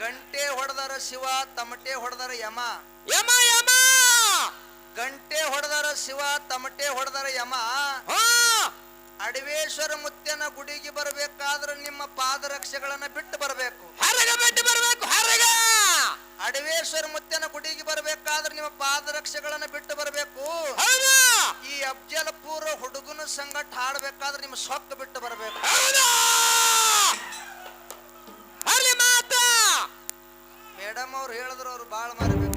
ಗಂಟೆ ಹೊಡೆದಾರ ಶಿವ ತಮಟೆ ಹೊಡೆದಾರ ಯಮ. ಯಮ ಯಮ! ಗಂಟೆ ಹೊಡೆದಾರ ಶಿವ ತಮಟೆ ಹೊಡೆದಾರ ಯಮ. ಅಡವೇಶ್ವರ ಮುತ್ತನ ಗುಡಿಗೆ ಬರಬೇಕಾದ್ರೆ ನಿಮ್ಮ ಪಾದರಕ್ಷೆಗಳನ್ನ ಬಿಟ್ಟು ಬರಬೇಕು. ಬಿಟ್ಟು ಬರಬೇಕು ಅಡವೇಶ್ವರ ಮುತ್ತನ ಗುಡಿಗೆ ಬರಬೇಕಾದ್ರೆ ನಿಮ್ಮ ಪಾದ ಪಾದರಕ್ಷೆಗಳನ್ನ ಬಿಟ್ಟು ಬರಬೇಕು. ಈ ಅಫ್ಜಲ್ಪುರ ಹುಡುಗನ ಸಂಗಟ ಹಾಡಬೇಕಾದ್ರೆ ನಿಮ್ಮ ಸೊಕ್ಕ ಬಿಟ್ಟು ಬರಬೇಕು. ಮೇಡಮ್ ಅವ್ರು ಹೇಳಿದ್ರು ಅವ್ರು ಭಾಳ ಮಾರಿ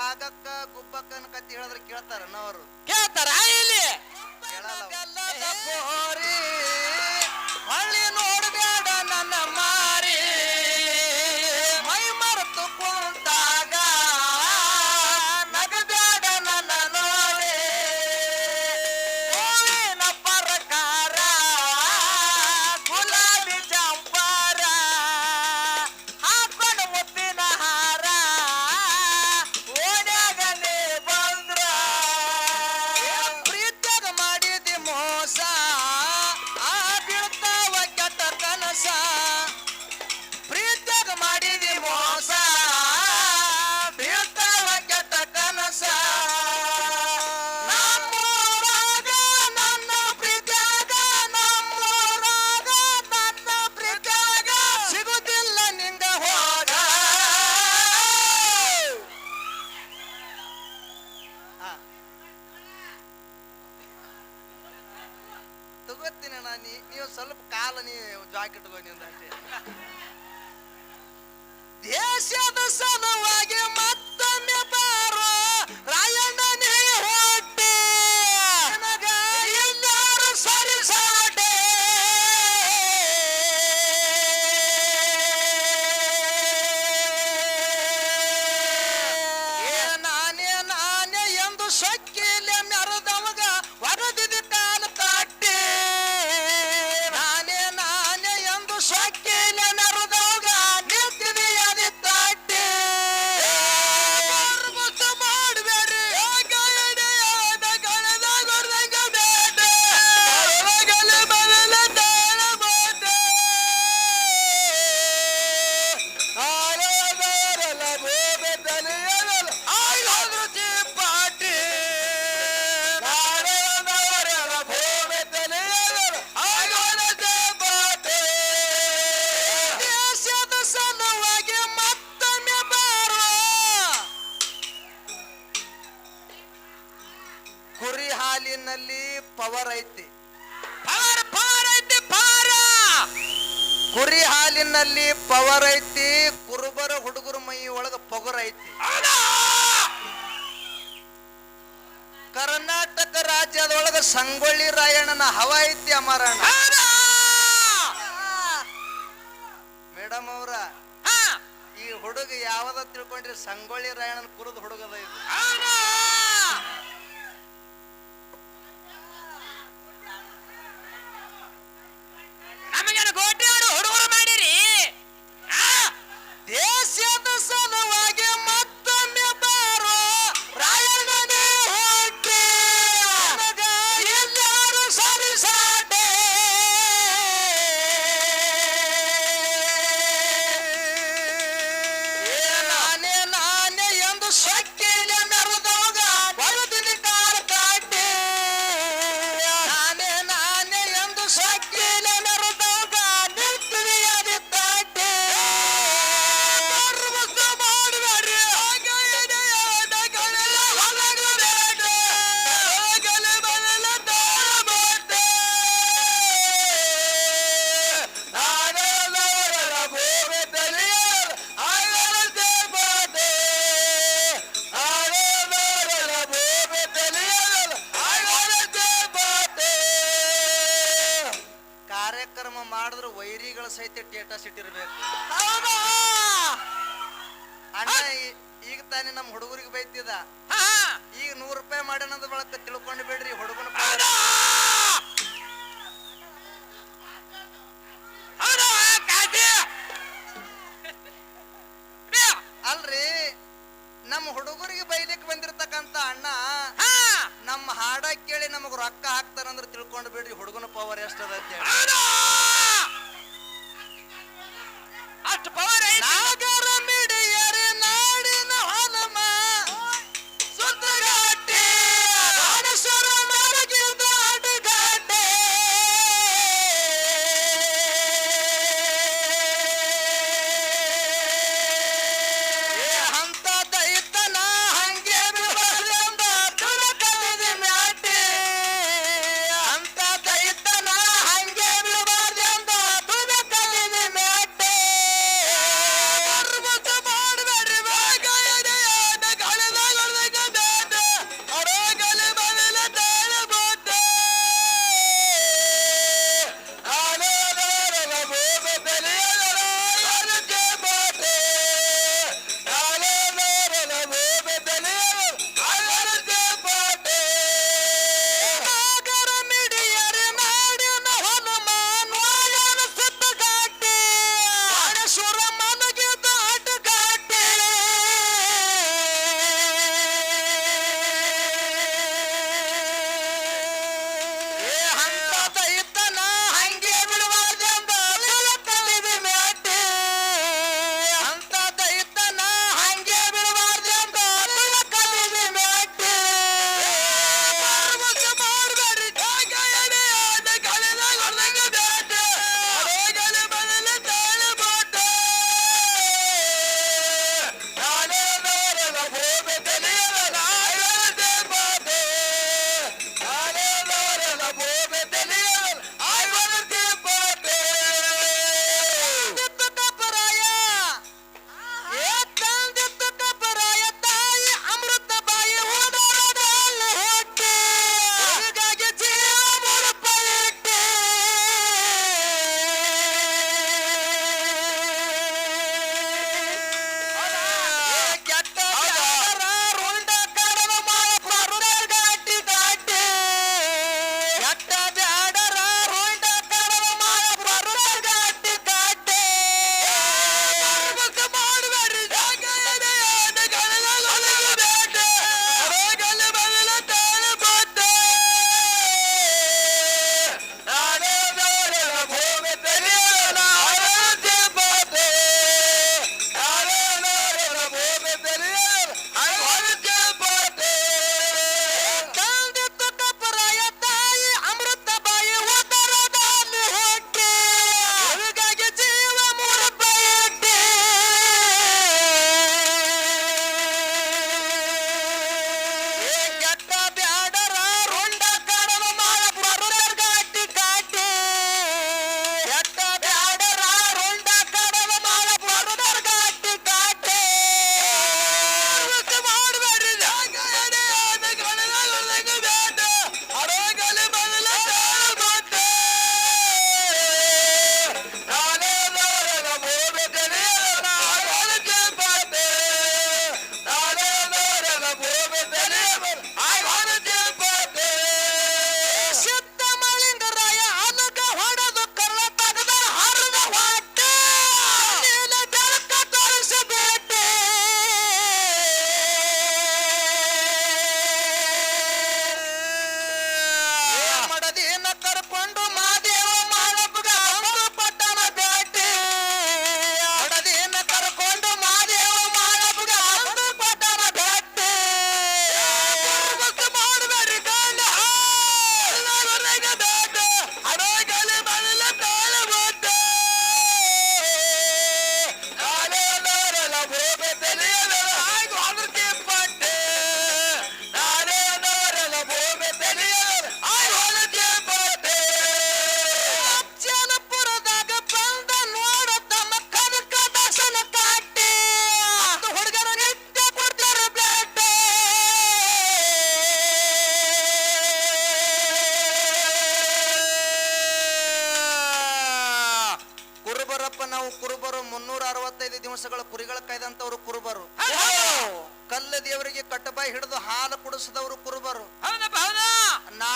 ಭಾಗಕ್ಕ ಗುಬ್ಬಕ್ಕನ ಕತ್ತಿ ಹೇಳಿದ್ರೆ ಕೇಳ್ತಾರ ಅವರು. ಕೇಳ್ತಾರ? ಇಲ್ಲಿ. ಹೊಳ್ಳಿ ನಲ್ಲಿ ಪವರ್ ಐತಿ ಕುರುಬರ ಹುಡುಗರ ಮೈ ಒಳಗ ಪೊಗರ್ ಐತಿ. ಕರ್ನಾಟಕ ರಾಜ್ಯದೊಳಗ ಸಂಗೊಳ್ಳಿ ರಾಯಣ್ಣನ ಹವ ಐತಿ ಅಮರಣ್ಣ. ಮೇಡಮ್ ಅವ್ರ ಈ ಹುಡುಗ ಯಾವ್ದ ತಿಳ್ಕೊಂಡ್ರಿ? ಸಂಗೊಳ್ಳಿ ರಾಯಣ್ಣನ ಕುರುದ ಹುಡುಗದ ಇದು. ತಾನೇ ನಮ್ಮ ಹುಡುಗರಿಗೆ ಬೈತಿದ ಈಗ ನೂರು ರೂಪಾಯಿ ಮಾಡೋಣ ಬಳಕ ತಿಳ್ಕೊಂಡು ಬಿಡ್ರಿ ಹುಡುಗನ ಅಲ್ರಿ ನಮ್ಮ ಹುಡುಗರಿಗೆ ಬೈಲಿಕ್ ಬಂದಿರ್ತಕ್ಕಂತ ಅಣ್ಣ ಹಾ. ನಮ್ಮ ಹಾಡ ಕೇಳಿ ನಮಗ್ ರೊಕ್ಕ ಹಾಕ್ತಾರಂದ್ರ ತಿಳ್ಕೊಂಡು ಬಿಡ್ರಿ ಹುಡುಗನ ಪವರ್ ಎಷ್ಟದ ಅಂತ ಹೇಳಿ. ಅಷ್ಟು ಪವರ್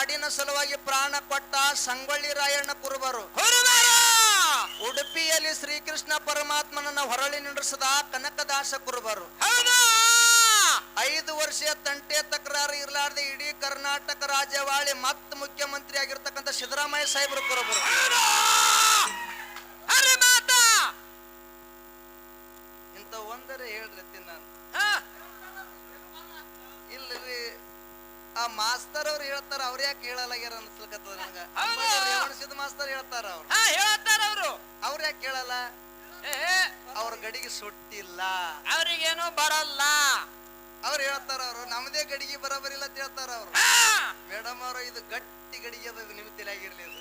ನಾಡಿನ ಸಲುವಾಗಿ ಪ್ರಾಣ ಕೊಟ್ಟ ಸಂಗೊಳ್ಳಿ ರಾಯಣ್ಣ ಕುರುಬರು. ಉಡುಪಿಯಲ್ಲಿ ಶ್ರೀಕೃಷ್ಣ ಪರಮಾತ್ಮನನ್ನ ಹೊರಳಿ ನಡೆಸದ ಕನಕದಾಸ ಕುರುಬರು. ಐದು ವರ್ಷ ತಂಟೆ ತಕರಾರು ಇರಲಾರ್ದೆ ಇಡೀ ಕರ್ನಾಟಕ ರಾಜ್ಯವಾಳಿ ಮತ್ ಮುಖ್ಯಮಂತ್ರಿ ಆಗಿರ್ತಕ್ಕಂಥ ಸಿದ್ದರಾಮಯ್ಯ ಸಾಹೇಬರು ಕುರುಬರು. ಇಂಥ ಒಂದರೆ ಹೇಳ್ರಿ ನಾನು ಆ ಮಾಸ್ತರ್ ಅವ್ರು ಹೇಳ್ತಾರ ಅವ್ರ ಯಾಕೆ ಹೇಳಲಾಗ್ಯಾರ ಅನ್ಸ್ಲಕತ್ತದ ನಂಗ? ಹೌದು. ಮಾಸ್ತರ್ ಹೇಳ್ತಾರ ಅವ್ರು. ಹಾ ಹೇಳ್ತಾರ ಅವರು. ಅವ್ರ ಯಾಕೆ ಕೇಳಲ್ಲ? ಏ ಅವ್ರ ಗಡಿಗೆ ಸುಟ್ಟಿಲ್ಲ. ಅವ್ರಿಗೇನು ಬರಲ್ಲ. ಅವ್ರು ಹೇಳ್ತಾರ ಅವ್ರು ನಮ್ದೇ ಗಡಿಗೆ ಬರಬರಿಲ್ಲ ಅಂತ ಹೇಳ್ತಾರ ಅವ್ರು. ಹಾ, ಮೇಡಮ್ ಅವ್ರ ಇದು ಗಟ್ಟಿ ಗಡಿಗೆ ಅದ ಇದು ನಿಮ್ ತಲೆಯಾಗಿರ್ಲಿ ಇದು